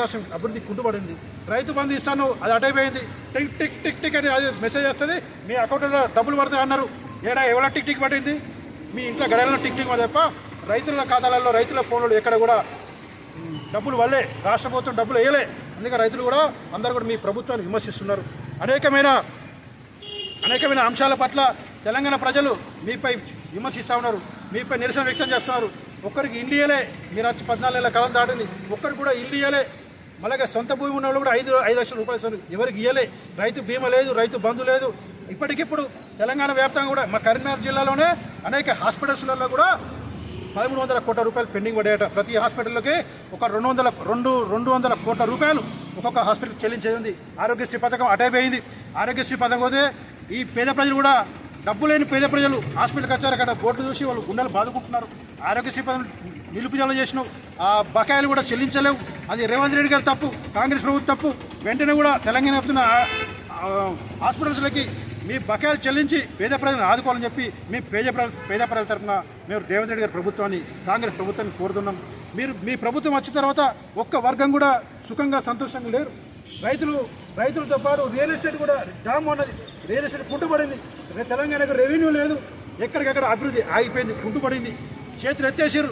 రాష్ట్రం అభివృద్ధి కుంటుపడింది. రైతు బంధు ఇస్తాను అది అటైపోయింది. టిక్ టిక్ టిక్ టిక్ అని అది మెసేజ్ వస్తుంది మీ అకౌంట్లో డబ్బులు పడతాయి అన్నారు. ఏడా ఎవరో టిక్ టిక్ పడింది మీ ఇంట్లో గడలలో టిక్ టిక్ తప్ప రైతుల ఖాతాలలో రైతుల ఫోన్లు ఎక్కడ కూడా డబ్బులు వల్లే రాష్ట్ర ప్రభుత్వం డబ్బులు వేయలే. అందుకే రైతులు కూడా అందరూ కూడా మీ ప్రభుత్వాన్ని విమర్శిస్తున్నారు. అనేకమైన అనేకమైన అంశాల పట్ల తెలంగాణ ప్రజలు మీపై విమర్శిస్తూ ఉన్నారు. మీపై నిరసన వ్యక్తం చేస్తున్నారు. ఒక్కరికి ఇల్లు ఇయ్యలే. మీరు వచ్చి పద్నాలుగు నెలల కాలం దాటింది. ఒక్కరికి కూడా ఇల్లు ఇయ్యలే. అలాగే సొంత భూమి ఉన్న వాళ్ళు కూడా ఐదు ఐదు లక్షల రూపాయలు ఎవరికి ఇవ్వలే రైతు బీమా లేదు రైతు బంధు లేదు. ఇప్పటికిప్పుడు తెలంగాణ వ్యాప్తంగా కూడా మా కరీంనగర్ జిల్లాలోనే అనేక హాస్పిటల్స్లలో కూడా పదమూడు వందల కోట్ల రూపాయలు పెండింగ్ పడేట ప్రతి హాస్పిటల్లోకి ఒక రెండు వందల రెండు రెండు వందల కోట్ల రూపాయలు ఒక్కొక్క హాస్పిటల్ చెల్లించేది ఉంది. ఆరోగ్యశ్రీ పథకం అటైపోయింది ఆరోగ్యశ్రీ పథకం పోతే ఈ పేద ప్రజలు కూడా డబ్బు లేని పేద ప్రజలు హాస్పిటల్కి వచ్చారు. అక్కడ బోర్డు చూసి వాళ్ళు గుండెలు బాదుకుంటున్నారు. ఆరోగ్యశ్రీ పథకం నిలుపుదల చేసినావు. ఆ బకాయిలు కూడా చెల్లించలేవు. అది రేవంత్ రెడ్డి గారు తప్పు కాంగ్రెస్ ప్రభుత్వం తప్పు. వెంటనే కూడా తెలంగాణ వస్తున్న హాస్పిటల్స్లకి మీ బకాయిలు చెల్లించి పేద ప్రజలను ఆదుకోవాలని చెప్పి మేము పేద ప్రజల పేద ప్రజల తరఫున మేము రేవంత్ రెడ్డి గారి ప్రభుత్వాన్ని కాంగ్రెస్ ప్రభుత్వాన్ని కోరుతున్నాం. మీరు మీ ప్రభుత్వం వచ్చిన తర్వాత ఒక్క వర్గం కూడా సుఖంగా సంతోషంగా లేరు. రైతులు రైతులతో పాటు రియల్ ఎస్టేట్ కూడా జామ్ ఉన్నది. రియల్ ఎస్టేట్ కుంటుపడింది. తెలంగాణకు రెవెన్యూ లేదు. ఎక్కడికక్కడ అభివృద్ధి ఆగిపోయింది కుంటుపడింది. చేతులు ఎత్తేసారు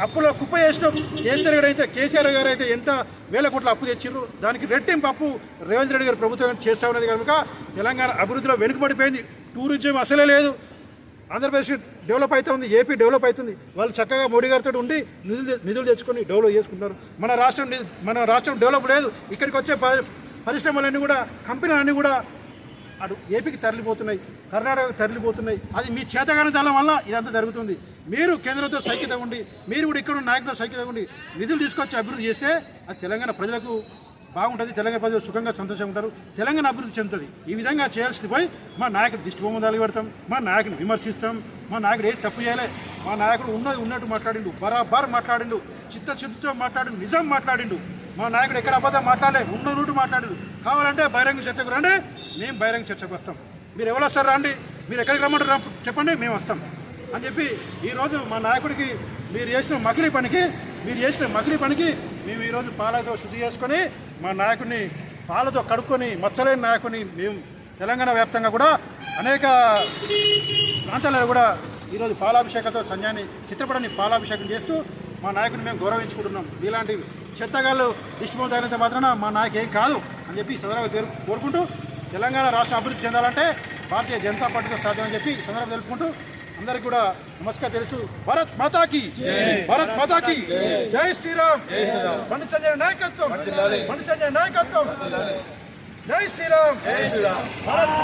అప్పులో కుప్ప చేసినాం. కేసీఆర్ గారు అయితే కేసీఆర్ గారు అయితే ఎంత వేల కోట్ల అప్పు తెచ్చిర్రు? దానికి రెట్టింపు అప్పు రేవంత్ రెడ్డి గారు ప్రభుత్వం చేస్తా ఉన్నది కనుక తెలంగాణ అభివృద్ధిలో వెనుకబడిపోయింది. టూరిజం అసలే లేదు. ఆంధ్రప్రదేశ్ డెవలప్ అవుతుంది ఏపీ డెవలప్ అవుతుంది వాళ్ళు చక్కగా మోడీ గారితో ఉండి నిధులు నిధులు తెచ్చుకొని డెవలప్ చేసుకుంటారు మన రాష్ట్రం మన రాష్ట్రం డెవలప్ లేదు. ఇక్కడికి వచ్చే ప- పరిశ్రమలన్నీ కూడా కంపెనీలన్నీ కూడా అటు ఏపీకి తరలిపోతున్నాయి కర్ణాటకకు తరలిపోతున్నాయి. అది మీ చేతగాని వల్ల ఇదంతా జరుగుతుంది. మీరు కేంద్రంతో సైక్యత ఉండి మీరు కూడా ఇక్కడ నాయకులతో సైక్యత ఉండి నిధులు తీసుకొచ్చి అభివృద్ధి చేస్తే అది తెలంగాణ ప్రజలకు బాగుంటుంది తెలంగాణ ప్రజలు సుఖంగా సంతోషంగా ఉంటారు తెలంగాణ అభివృద్ధి చెందుతుంది. ఈ విధంగా చేయాల్సింది పోయి మా నాయకుడు దిష్టి బొమ్మదాలు పెడతాం మా నాయకుని విమర్శిస్తాం మా నాయకుడు ఏది తప్పు చేయలే మా నాయకుడు ఉన్నది ఉన్నట్టు మాట్లాడిండు బరాబర్ మాట్లాడిండు చిత్త మాట్లాడిండు నిజం మాట్లాడిండు. మా నాయకుడు ఎక్కడ అబద్ధం మాట్లాడలే ఉన్న రూటు మాట్లాడు. కావాలంటే బహిరంగ చర్చకు రండి మేము బహిరంగ చర్చకు వస్తాం. మీరు ఎవరు వస్తారు రండి మీరు ఎక్కడికి రమ్మంటారు చెప్పండి మేము వస్తాం. అని చెప్పి ఈరోజు మా నాయకుడికి మీరు చేసిన మకిలి పనికి మీరు చేసిన మకిలి పనికి మేము ఈరోజు పాలతో శుద్ధి చేసుకొని మా నాయకుడిని పాలతో కడుక్కొని మచ్చలేని నాయకుడిని మేము తెలంగాణ వ్యాప్తంగా కూడా అనేక ప్రాంతాలలో కూడా ఈరోజు పాలాభిషేకంతో సంజయాన్ని చిత్రపటాన్ని పాలాభిషేకం చేస్తూ మా నాయకుడిని మేము గౌరవించుకుంటున్నాం. ఇలాంటి చెత్తగాళ్ళు ఇష్టమవుతాయినంత మాత్రాన మా నాయకు ఏం కాదు అని చెప్పి సందర్భంగా కోరుకుంటూ తెలంగాణ రాష్ట్రం అభివృద్ధి చెందాలంటే భారతీయ జనతా పార్టీతో సాధ్యమని చెప్పి ఈ సందర్భంగా తెలుపుకుంటూ అందరికి కూడా నమస్కారం తెలుస్తూ భరత్ మాతాకి భరత్ మాతాకి జై శ్రీరామ్. బండి సంజయ్ నాయకత్వం. బండి సంజయ్ నాయకత్వం. జై శ్రీరామ్. భారత్